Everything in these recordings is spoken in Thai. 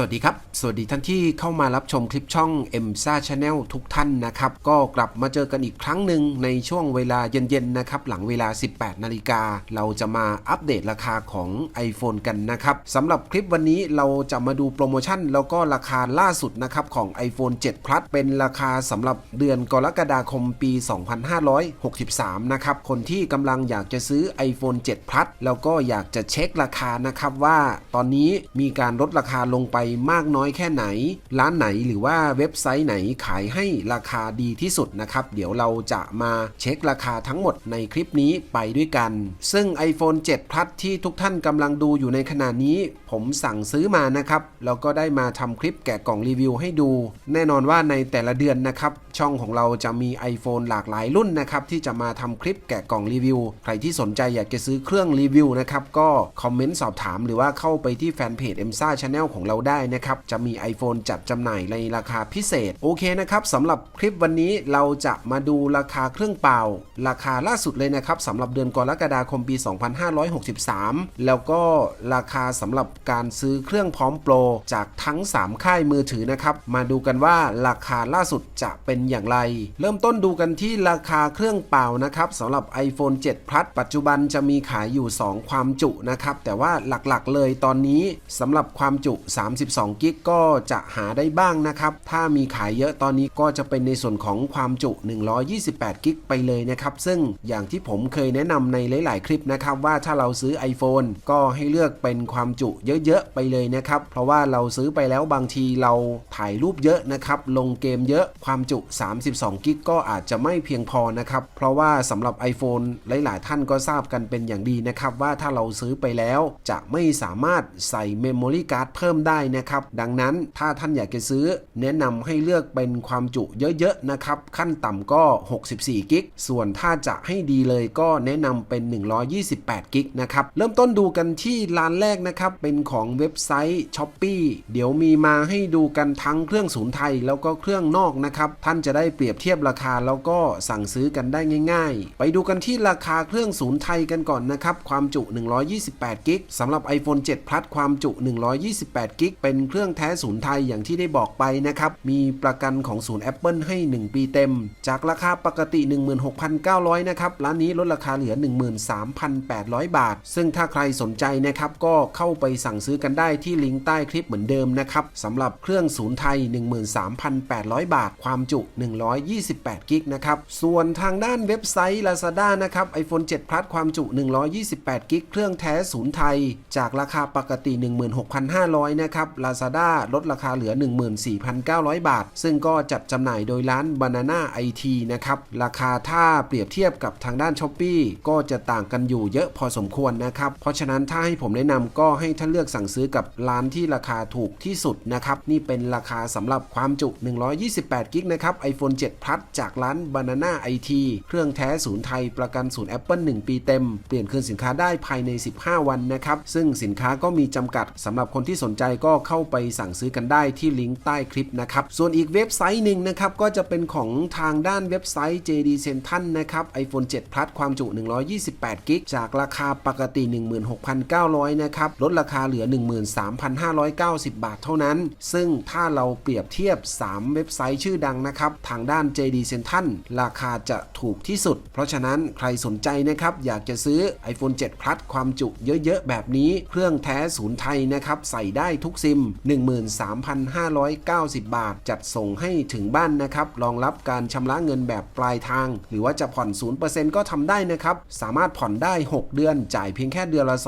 สวัสดีครับ สวัสดีท่านที่เข้ามารับชมคลิปช่อง m s a Channel ทุกท่านนะครับ ก็กลับมาเจอกันอีกครั้งหนึ่งในช่วงเวลาเย็นๆนะครับ หลังเวลา 18 นาฬิกา เราจะมาอัปเดตราคาของ iPhone กันนะครับสำหรับคลิปวันนี้เราจะมาดูโปรโมชั่น แล้วก็ราคาล่าสุดนะครับของ iPhone 7 Plus เป็นราคาสำหรับเดือนกรกฎาคมปี 2563 นะครับ คนที่กำลังอยากจะซื้อ iPhone 7 Plus แล้วก็อยากจะเช็คราคานะครับว่าตอนนี้มีการลดราคาลงไปมากน้อยแค่ไหน ร้านไหนหรือว่าเว็บไซต์ไหนขายให้ราคาดีที่สุดนะครับ เดี๋ยวเราจะมาเช็คราคาทั้งหมดในคลิปนี้ไปด้วยกัน ซึ่ง iPhone 7 Plus ที่ทุกท่านกำลังดูอยู่ในขณะนี้ ผมสั่งซื้อมานะครับ แล้วก็ได้มาทำคลิปแกะกล่องรีวิวให้ดู แน่นอนว่าในแต่ละเดือนนะครับ ช่องของเราจะมี iPhone หลากหลายรุ่นนะครับ ที่จะมาทำคลิปแกะกล่องรีวิว ใครที่สนใจอยากจะซื้อเครื่องรีวิวนะครับ ก็คอมเมนต์สอบถามหรือว่าเข้าไปที่แฟนเพจ m s a Channel ของเราได้นะครับ จะมี iPhone จัดจำหน่ายในราคาพิเศษ โอเคนะครับสำหรับคลิปวันนี้เราจะมาดูราคาเครื่องเปล่า ราคาล่าสุดเลยนะครับสำหรับเดือนกรกฎาคมปี 2563 แล้วก็ราคาสำหรับการซื้อเครื่องพร้อมโปรจากทั้ง 3 ค่ายมือถือนะครับ มาดูกันว่าราคาล่าสุดจะเป็นอย่างไร เริ่มต้นดูกันที่ราคาเครื่องเปล่านะครับสำหรับ iPhone 7 Plus ปัจจุบันจะมีขายอยู่ 2 ความจุนะครับแต่ว่าหลักๆเลยตอนนี้สำหรับความจุ32กิกก็จะหาได้บ้างนะครับ ถ้ามีขายเยอะตอนนี้ก็จะเป็นในส่วนของความจุ 128 กิกไปเลยนะครับ ซึ่งอย่างที่ผมเคยแนะนำในหลาย ๆ คลิปนะครับ ว่าถ้าเราซื้อ iPhone ก็ให้เลือกเป็นความจุเยอะ ๆ ไปเลยนะครับ เพราะว่าเราซื้อไปแล้วบางทีเราถ่ายรูปเยอะนะครับ ลงเกมเยอะความจุ 32 กิกก็อาจจะไม่เพียงพอนะครับ เพราะว่าสำหรับ iPhone หลาย ๆ ท่านก็ทราบกันเป็นอย่างดีนะครับ ว่าถ้าเราซื้อไปแล้วจะไม่สามารถใส่ Memory Card เพิ่มได้นะครับ ดังนั้นถ้าท่านอยากจะซื้อ แนะนำให้เลือกเป็นความจุเยอะๆนะครับ ขั้นต่ำก็ 64 กิก ส่วนถ้าจะให้ดีเลยก็แนะนำเป็น 128 กิกนะครับ เริ่มต้นดูกันที่ร้านแรกนะครับ เป็นของเว็บไซต์ s h อ p e e เดี๋ยวมีมาให้ดูกันทั้งเครื่องศูนย์ไทยแล้วก็เครื่องนอกนะครับ ท่านจะได้เปรียบเทียบราคาแล้วก็สั่งซื้อกันได้ง่าย ๆ ไปดูกันที่ราคาเครื่องศูนย์ไทยกันก่อนนะครับ ความจุ 128 กิกสำหรับ iPhone 7 Plus ความจุ 128 กิกเป็นเครื่องแท้ศูนย์ไทยอย่างที่ได้บอกไปนะครับ มีประกันของศูนย์ Apple ให้ 1 ปีเต็ม จากราคาปกติ 16,900 นะครับ ร้านนี้ลดราคาเหลือ 13,800 บาท ซึ่งถ้าใครสนใจนะครับ ก็เข้าไปสั่งซื้อกันได้ที่ลิงก์ใต้คลิปเหมือนเดิมนะครับสำหรับเครื่องศูนย์ไทย 13,800 บาท ความจุ 128 กิกนะครับ ส่วนทางด้านเว็บไซต์ Lazada นะครับ iPhone 7 Plus ความจุ 128 กิก เครื่องแท้ศูนย์ไทย จากราคาปกติ 16,500 นะครับ Lazada ลดราคาเหลือ 14,900 บาท ซึ่งก็จัดจำหน่ายโดยร้าน Banana IT นะครับ ราคาถ้าเปรียบเทียบกับทางด้าน s h อ p e e ก็จะต่างกันอยู่เยอะพอสมควรนะครับ เพราะฉะนั้นถ้าให้ผมแนะนำก็ให้ท่านเลือกสั่งซื้อกับร้านที่ราคาถูกที่สุดนะครับ นี่เป็นราคาสำหรับความจุ 128กิกนะครับ iPhone 7 Plus จากร้าน Banana IT เครื่องแท้ศูนย์ไทยประกันศูนย์ Apple 1 ปีเต็ม เปลี่ยนคืนสินค้าได้ภายใน 15 วันนะครับ ซึ่งสินค้าก็มีจำกัดสำหรับคนที่สนใจก็เข้าไปสั่งซื้อกันได้ที่ลิงก์ใต้คลิปนะครับ ส่วนอีกเว็บไซต์หนึ่งนะครับ ก็จะเป็นของทางด้านเว็บไซต์ JD Central นะครับ iPhone 7 Plus ความจุ 128กิกจากราคาปกติ 16,900 นะครับ ลดราคาเหลือ 13,590 บาทเท่านั้น ซึ่งถ้าเราเปรียบเทียบ 3 เว็บไซต์ชื่อดังนะครับ ทางด้าน JD Central ราคาจะถูกที่สุด เพราะฉะนั้นใครสนใจนะครับ อยากจะซื้อ iPhone 7 Plus ความจุเยอะๆ แบบนี้ เครื่องแท้ศูนย์ไทยนะครับ ใส่ได้ทุกสิซิม 13,590 บาท จัดส่งให้ถึงบ้านนะครับ รองรับการชำระเงินแบบปลายทาง หรือว่าจะผ่อน 0%ก็ทำได้นะครับ สามารถผ่อนได้ 6 เดือน จ่ายเพียงแค่เดือนละ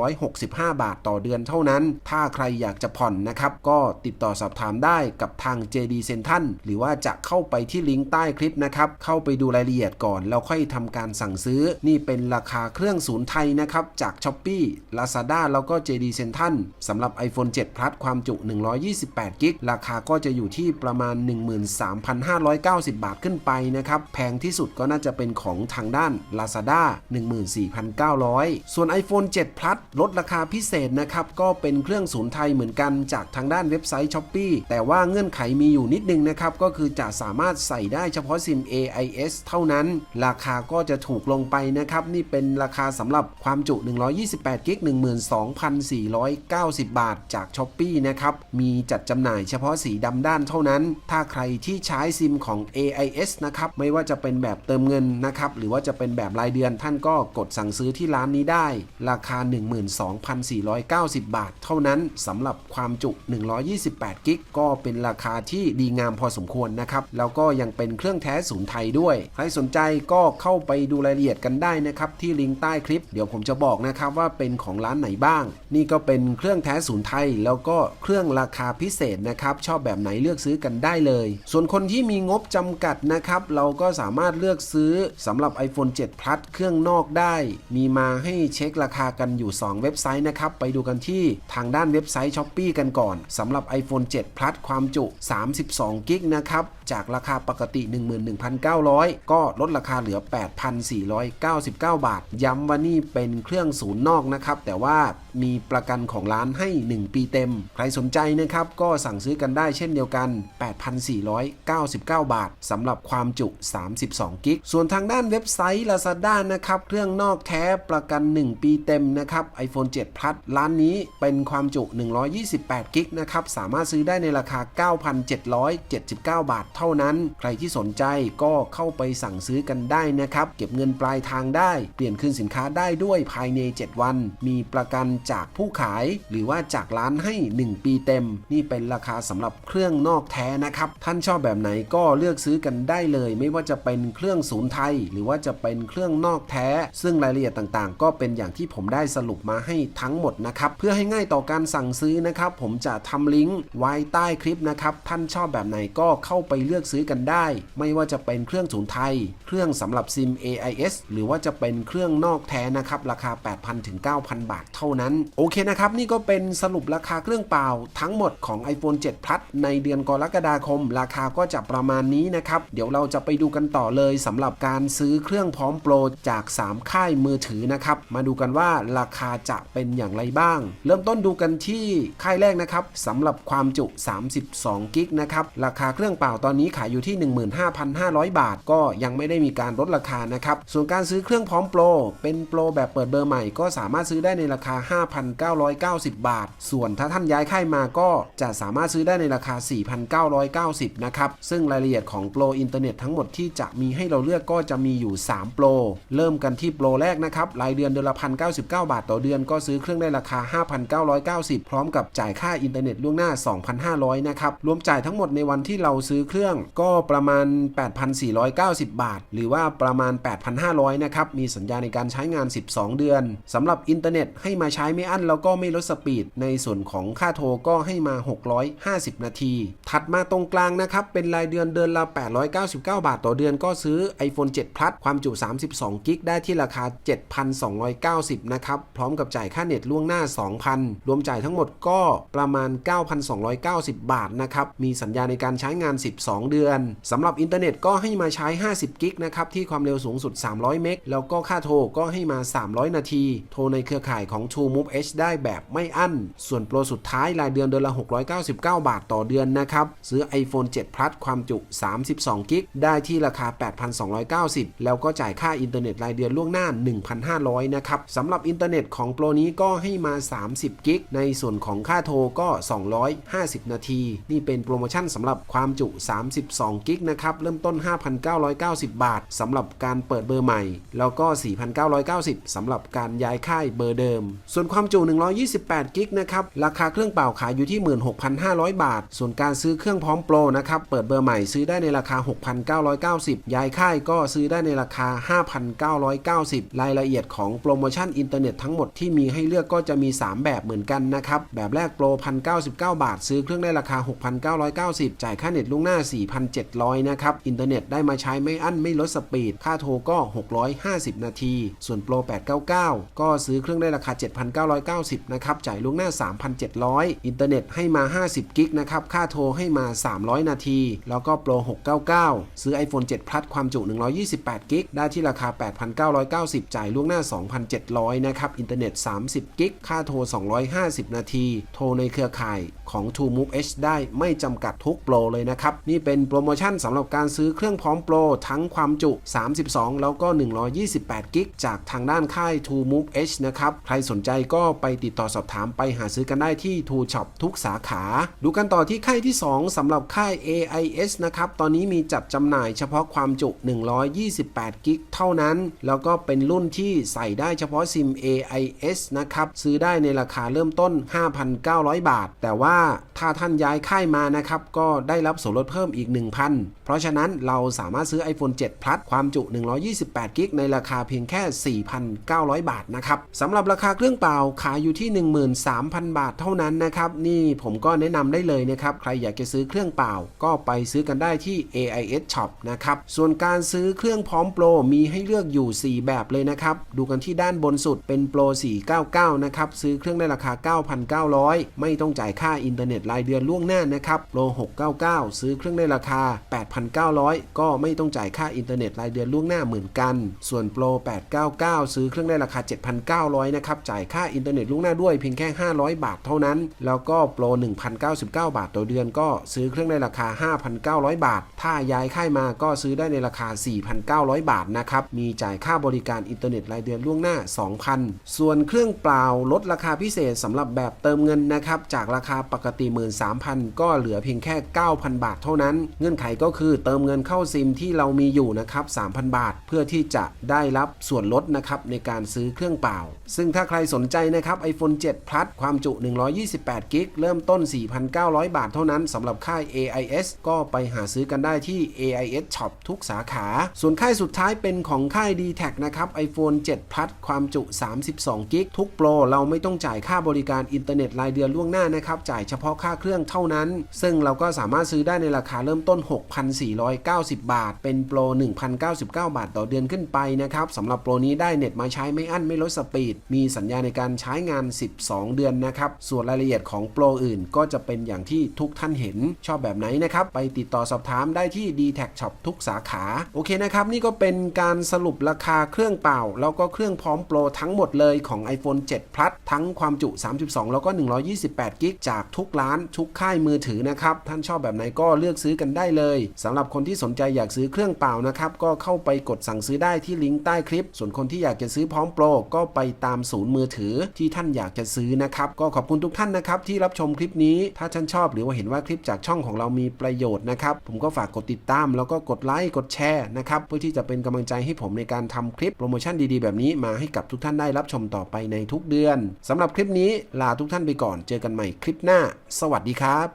2,265 บาทต่อเดือนเท่านั้น ถ้าใครอยากจะผ่อนนะครับ ก็ติดต่อสอบถามได้กับทาง JD Central หรือว่าจะเข้าไปที่ลิงก์ใต้คลิปนะครับ เข้าไปดูรายละเอียดก่อนแล้วค่อยทำการสั่งซื้อ นี่เป็นราคาเครื่องศูนย์ไทยนะครับ จาก s h อ p e e Lazada แล้วก็ JD Central สำหรับ iPhone 7 Plus ความจุ 128 กิก ราคาก็จะอยู่ที่ประมาณ 13,590 บาทขึ้นไปนะครับ แพงที่สุดก็น่าจะเป็นของทางด้าน Lazada 14,900 ส่วน iPhone 7 Plus ลดราคาพิเศษนะครับ ก็เป็นเครื่องศูนย์ไทยเหมือนกันจากทางด้านเว็บไซต์ s h อ p e e แต่ว่าเงื่อนไขมีอยู่นิดนึงนะครับ ก็คือจะสามารถใส่ได้เฉพาะซิม AIS เท่านั้น ราคาก็จะถูกลงไปนะครับ นี่เป็นราคาสำหรับความจุ 128กิก12,490 บาท จากช้ o p e e นะครับ มีจัดจำหน่ายเฉพาะสีดำด้านเท่านั้น ถ้าใครที่ใช้ซิมของ AIS นะครับ ไม่ว่าจะเป็นแบบเติมเงินนะครับ หรือว่าจะเป็นแบบรายเดือนท่านก็กดสั่งซื้อที่ร้านนี้ได้ ราคา 12,490 บาท เท่านั้นสำหรับความจุ 128 กิก ก็เป็นราคาที่ดีงามพอสมควรนะครับ แล้วก็ยังเป็นเครื่องแท้ศูนย์ไทยด้วย ใครสนใจก็เข้าไปดูรายละเอียดกันได้นะครับที่ลิงก์ใต้คลิป เดี๋ยวผมจะบอกนะครับว่าเป็นของร้านไหนบ้าง นี่ก็เป็นเครื่องแท้ศูนย์ไทยแล้วก็เครื่องราคาพิเศษนะครับ ชอบแบบไหนเลือกซื้อกันได้เลย ส่วนคนที่มีงบจำกัดนะครับ เราก็สามารถเลือกซื้อสำหรับ iPhone 7 Plus เครื่องนอกได้ มีมาให้เช็คราคากันอยู่ 2 เว็บไซต์นะครับ ไปดูกันที่ทางด้านเว็บไซต์ s h อ p e e กันก่อนสำหรับ iPhone 7 Plus ความจุ 32กิกนะครับ จากราคาปกติ 11,900 ก็ลดราคาเหลือ 8,499 บาท ย้ำว่านี่เป็นเครื่องศูนย์นอกนะครับ แต่ว่ามีประกันของร้านให้ 1 ปีเต็ม ใครสนใจนะครับ ก็สั่งซื้อกันได้เช่นเดียวกัน 8,499 บาทสำหรับความจุ 32 กิก ส่วนทางด้านเว็บไซต์ Lazada นะครับ เครื่องนอกแท้ประกัน 1 ปีเต็มนะครับ iPhone 7 Plus ร้านนี้เป็นความจุ 128 กิกนะครับ สามารถซื้อได้ในราคา 9,779 บาทเท่านั้น ใครที่สนใจก็เข้าไปสั่งซื้อกันได้นะครับ เก็บเงินปลายทางได้ เปลี่ยนคืนสินค้าได้ด้วยภายใน 7 วัน มีประกันจากผู้ขาย หรือว่าจากร้านให้ 1 ปีเต็ม นี่เป็นราคาสำหรับเครื่องนอกแท้นะครับ ท่านชอบแบบไหนก็เลือกซื้อกันได้เลย ไม่ว่าจะเป็นเครื่องศูนย์ไทย หรือว่าจะเป็นเครื่องนอกแท้ ซึ่งรายละเอียดต่างๆ ก็เป็นอย่างที่ผมได้สรุปมาให้ทั้งหมดนะครับเพื่อให้ง่ายต่อการสั่งซื้อนะครับผมจะทำลิงก์ไว้ใต้คลิปนะครับท่านชอบแบบไหนก็เข้าไปเลือกซื้อกันได้ ไม่ว่าจะเป็นเครื่องศูนย์ไทย เครื่องสำหรับซิม AIS หรือว่าจะเป็นเครื่องนอกแท้นะครับราคา 8,000ถึง9,000 บาทเท่านั้น โอเคนะครับนี่ก็เป็นสรุปราราคาเครื่องเปล่าทั้งหมดของ iPhone 7 Plus ในเดือนกรกฎาคม ราคาก็จะประมาณนี้นะครับ เดี๋ยวเราจะไปดูกันต่อเลยสำหรับการซื้อเครื่องพร้อมโปรจาก 3 ค่ายมือถือนะครับ มาดูกันว่าราคาจะเป็นอย่างไรบ้าง เริ่มต้นดูกันที่ค่ายแรกนะครับสำหรับความจุ 32กิกนะครับ ราคาเครื่องเปล่าตอนนี้ขายอยู่ที่ 15,500 บาท ก็ยังไม่ได้มีการลดราคานะครับ ส่วนการซื้อเครื่องพร้อมโปรเป็นโปรแบบเปิดเบอร์ใหม่ก็สามารถซื้อได้ในราคา 5,990 บาท ส่วนถ้าท่านย้ายค่ายมาก็จะสามารถซื้อได้ในราคา 4,990 นะครับ ซึ่งรายละเอียดของโปรอินเทอร์เน็ตทั้งหมดที่จะมีให้เราเลือกก็จะมีอยู่ 3 โปร เริ่มกันที่โปรแรกนะครับ รายเดือนเดือนละ1,099บาทต่อเดือนก็ซื้อเครื่องได้ราคา 5,990 พร้อมกับจ่ายค่าอินเทอร์เน็ตล่วงหน้า 2,500 นะครับ รวมจ่ายทั้งหมดในวันที่เราซื้อเครื่องก็ประมาณ 8,490 บาท หรือว่าประมาณ 8,500 นะครับ มีสัญญาในการใช้งาน 12 เดือนสำหรับอินเทอร์เน็ตให้มาใช้ไม่อั้นแล้วก็ไม่ลดสปีดในส่วนของค่าโทรก็ให้มา 650 นาที ถัดมาตรงกลางนะครับ เป็นรายเดือนเดือนละ 899 บาทต่อเดือนก็ซื้อ iPhone 7 Plus ความจุ 32กิกได้ที่ราคา 7,290 นะครับ พร้อมกับจ่ายค่าเน็ตล่วงหน้า 2,000 รวมจ่ายทั้งหมดก็ประมาณ 9,290 บาทนะครับ มีสัญญาในการใช้งาน 12 เดือนสำหรับอินเทอร์เน็ตก็ให้มาใช้ 50 กิกนะครับ ที่ความเร็วสูงสุด 300 เมก แล้วก็ค่าโทรก็ให้มา 300 นาที โทรในเครือข่ายของ True Move H ได้แบบไม่อั้น ส่วนโปรสุดท้ายรายเดือนเดือนละ 699 บาทต่อเดือนนะครับ ซื้อ iPhone 7 Plus ความจุ 32 กิก ได้ที่ราคา 8,290 แล้วก็จ่ายค่าอินเทอร์เน็ตรายเดือนล่วงหน้า 1,500 นะครับสำหรับอินเทอร์เน็ตของโปรนี้ก็ให้มา 30 กิก ในส่วนของค่าโทรก็ 250 นาที นี่เป็นโปรโมชั่นสำหรับความจุ 32 กิกนะครับ เริ่มต้น 5,990 บาทสำหรับการเปิดเบอร์ใหม่ แล้วก็ 4,990สำหรับการย้ายค่ายเบอร์เดิม ส่วนความจุ 128 กิกนะครับราคาเครื่องเป่าขายอยู่ที่ 16,500 บาท ส่วนการซื้อเครื่องพร้อมโปรนะครับ เปิดเบอร์ใหม่ซื้อได้ในราคา 6,990 ย้ายค่ายก็ซื้อได้ในราคา 5,990 รายละเอียดของโปรโมชั่นอินเทอร์เน็ตทั้งหมดที่มีให้เลือกก็จะมี 3 แบบเหมือนกันนะครับ แบบแรกโปร 1,099 บาท ซื้อเครื่องได้ราคา 6,990 จ่ายค่าเน็ตล่วงหน้า 4,700 นะครับ อินเทอร์เน็ตได้มาใช้ไม่อั้นไม่ลดสปีด ค่าโทรก็ 650 นาที ส่วนโปร 899 ก็ซื้อเครื่องได้ราคา 7,990 นะครับ จ่ายล่วงหน้า3,700 อินเทอร์เน็ตให้มา 50 กิกนะครับ ค่าโทรให้มา 300 นาที แล้วก็โปร 699 ซื้อ iPhone 7 Plus ความจุ 128 กิก ได้ที่ราคา 8,990 จ่ายล่วงหน้า 2,700 นะครับ อินเทอร์เน็ต 30 กิก ค่าโทร 250 นาที โทรในเครือข่ายของ True Move H ได้ไม่จำกัดทุกโปรเลยนะครับ นี่เป็นโปรโมชั่นสำหรับการซื้อเครื่องพร้อมโปร ทั้งความจุ 32 แล้วก็ 128 กิก จากทางด้านค่าย True Move H นะครับ ใครสนใจก็ไปติดต่อสอบถามไปหาซื้อกันได้ที่ t ูช็อปทุกสาขา ดูกันต่อที่ค่ายที่ 2สำหรับค่าย AIS นะครับ ตอนนี้มีจัดจำหน่ายเฉพาะความจุ 128 กิกเท่านั้น แล้วก็เป็นรุ่นที่ใส่ได้เฉพาะซิม AIS นะครับ ซื้อได้ในราคาเริ่มต้น 5,900 บาท แต่ว่าถ้าท่านย้ายค่ายมานะครับ ก็ได้รับส่วนลดเพิ่มอีก 1,000 ราะฉะนั้นเราสามารถซื้อ iPhone 7 Plus ความจุ 128กิกในราคาเพียงแค่ 4,900 บาทนะครับสำหรับราคาเครื่องเปล่าขายอยู่ที่ 13,000 บาทเท่านั้นนะครับนี่ผมก็แนะนำได้เลยนะครับใครอยากจะซื้อเครื่องเปล่า ก็ไปซื้อกันได้ที่ AIS Shop นะครับส่วนการซื้อเครื่องพร้อมโปรมีให้เลือกอยู่ 4 แบบเลยนะครับดูกันที่ด้านบนสุดเป็นโปร 499 นะครับซื้อเครื่องได้ราคา 9,900 ไม่ต้องจ่ายค่าอินเทอร์เน็ตรายเดือนล่วงหน้านะครับโปร 699 ซื้อเครื่องได้ราคา 8,000 8,900 ก็ไม่ต้องจ่ายค่าอินเทอร์เน็ตรายเดือนล่วงหน้าเหมือนกัน ส่วนโปร 899 ซื้อเครื่องได้ราคา 7,900 นะครับ จ่ายค่าอินเทอร์เน็ตล่วงหน้าด้วยเพียงแค่ 500 บาทเท่านั้น แล้วก็โปร 1,099 บาทต่อเดือนก็ซื้อเครื่องได้ราคา 5,900 บาท ถ้าย้ายค่ายมาก็ซื้อได้ในราคา 4,900 บาทนะครับ มีจ่ายค่าบริการอินเทอร์เน็ตรายเดือนล่วงหน้า 2,000 ส่วนเครื่องเปล่าลดราคาพิเศษสำหรับแบบเติมเงินนะครับ จากราคาปกติ 13,000 ก็เหลือเพียงแค่ 9,000 บาทเท่านั้น เงื่อนไขก็คือเติมเงินเข้าซิมที่เรามีอยู่นะครับ 3,000 บาท เพื่อที่จะได้รับส่วนลดนะครับในการซื้อเครื่องเปล่า ซึ่งถ้าใครสนใจนะครับ iPhone 7 Plus ความจุ 128กิกเริ่มต้น 4,900 บาทเท่านั้นสำหรับค่าย AIS ก็ไปหาซื้อกันได้ที่ AIS Shop ทุกสาขา ส่วนค่ายสุดท้ายเป็นของค่าย d t แทนะครับ iPhone 7 Plus ความจุ 32กิกทุกโปรเราไม่ต้องจ่ายค่าบริการอินเทอร์เน็ตรายเดือนล่วงหน้านะครับจ่ายเฉพาะค่าเครื่องเท่านั้น ซึ่งเราก็สามารถซื้อได้ในราคาเริ่มต้น 6,000 6,490 บาท เป็นโปร 1,099 บาทต่อเดือนขึ้นไปนะครับสำหรับโปรนี้ได้เน็ตมาใช้ไม่อั้นไม่ลดสปีด มีสัญญาในการใช้งาน 12 เดือนนะครับ ส่วนรายละเอียดของโปรอื่นก็จะเป็นอย่างที่ทุกท่านเห็นชอบแบบไหนนะครับ ไปติดต่อสอบถามได้ที่ d t แท Shop ทุกสาขา โอเคนะครับ นี่ก็เป็นการสรุปราคาเครื่องเป่า แล้วก็เครื่องพร้อมโปรทั้งหมดเลยของ iPhone 7 Plus ทั้งความจุ 32 แล้วก็ 128 กิกจากทุกร้านทุกค่ายมือถือนะครับ ท่านชอบแบบไหนก็เลือกซื้อกันได้เลยสำหรับคนที่สนใจอยากซื้อเครื่องเปล่านะครับ ก็เข้าไปกดสั่งซื้อได้ที่ลิงก์ใต้คลิป ส่วนคนที่อยากจะซื้อพร้อมโปรก็ไปตามศูนย์มือถือที่ท่านอยากจะซื้อนะครับ ก็ขอบคุณทุกท่านนะครับที่รับชมคลิปนี้ ถ้าท่านชอบหรือว่าเห็นว่าคลิปจากช่องของเรามีประโยชน์นะครับ ผมก็ฝากกดติดตาม แล้วก็กดไลค์กดแชร์นะครับเพื่อที่จะเป็นกำลังใจให้ผมในการทำคลิปโปรโมชั่นดีๆ แบบนี้มาให้กับทุกท่านได้รับชมต่อไปในทุกเดือนสำหรับคลิปนี้ลาทุกท่านไปก่อน เจอกันใหม่คลิปหน้า สวัสดีครับ